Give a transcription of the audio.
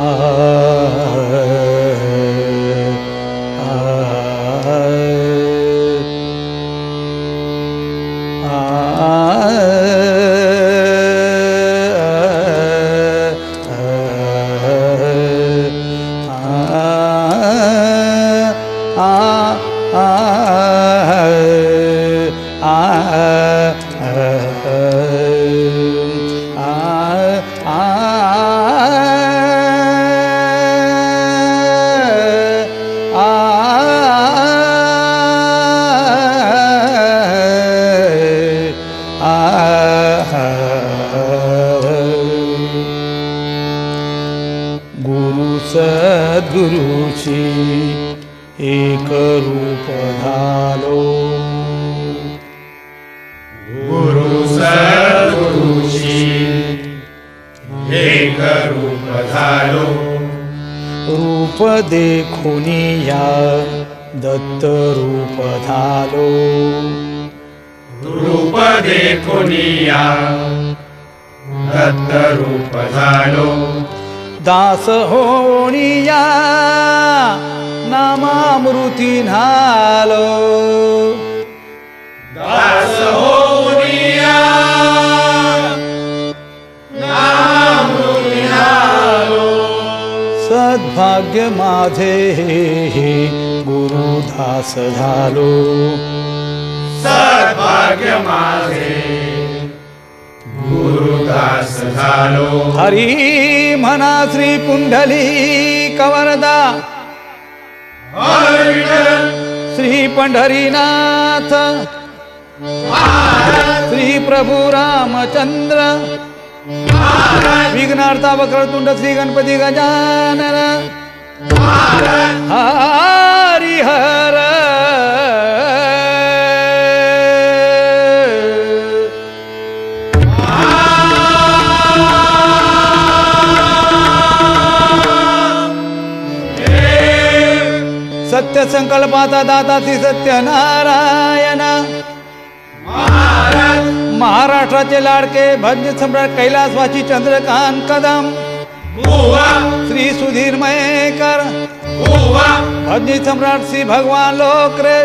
गुरु सद्गुरुची एक रूप धालो गुरु सद्गुरुची एक रूप धालो रूप देखुनी या दत्त रूप धालो रूप देखुनिया दत्त रूप धालो दास होणिया नामामृती न्हालो दास झालो सद्भाग्य माझे हे गुरुदास झालो. सद्भाग्य माझे हरी म्हणा श्री पुंडली कवरदा। श्री पंढरीनाथ। श्री प्रभू रामचंद्र। विघ्नार्था वक्रतुंड श्री गणपती गजानन। हरी हर। संकल्पाचा दाता श्री सत्यनारायण महाराष्ट्राचे लाडके भज्य सम्राट कैलासवासी चंद्रकांत कदम. श्री सुधीर मयेकर भजनी सम्राट श्री भगवान लोकरे.